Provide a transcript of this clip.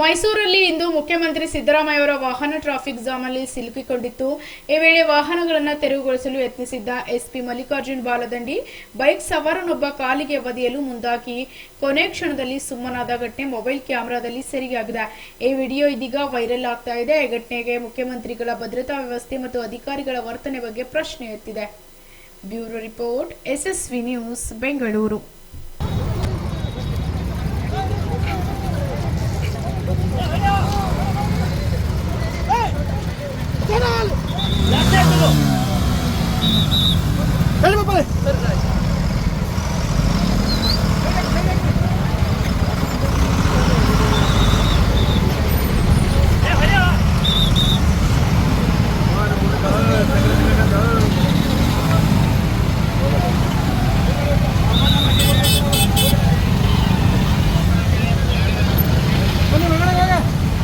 ಮೈಸೂರಲ್ಲಿ ಇಂದು ಮುಖ್ಯಮಂತ್ರಿ ಸಿದ್ದರಾಮಯ್ಯ ಅವರ ವಾಹನ ಟ್ರಾಫಿಕ್ ಜಾಮಲ್ಲಿ ಸಿಲುಕಿಕೊಂಡಿತ್ತು. ಈ ವೇಳೆ ವಾಹನಗಳನ್ನು ತೆರವುಗೊಳಿಸಲು ಯತ್ನಿಸಿದ್ದ ಎಸ್ಪಿ ಮಲ್ಲಿಕಾರ್ಜುನ್ ಬಾಲದಂಡಿ ಬೈಕ್ ಸವಾರನೊಬ್ಬ ಕಾಲಿಗೆ ಬದಿಯಲು ಮುಂದಾಗಿ ಕೊನೆ ಕ್ಷಣದಲ್ಲಿ ಸುಮ್ಮನಾದ ಘಟನೆ ಮೊಬೈಲ್ ಕ್ಯಾಮೆರಾದಲ್ಲಿ ಸೆರೆಯಾಗಿದೆ. ಈ ವಿಡಿಯೋ ಇದೀಗ ವೈರಲ್ ಆಗ್ತಾ ಇದೆ. ಈ ಘಟನೆಗೆ ಮುಖ್ಯಮಂತ್ರಿಗಳ ಭದ್ರತಾ ವ್ಯವಸ್ಥೆ ಮತ್ತು ಅಧಿಕಾರಿಗಳ ವರ್ತನೆ ಬಗ್ಗೆ ಪ್ರಶ್ನೆ ಎತ್ತಿದೆ. Bureau report, SSV news, Bengaluru.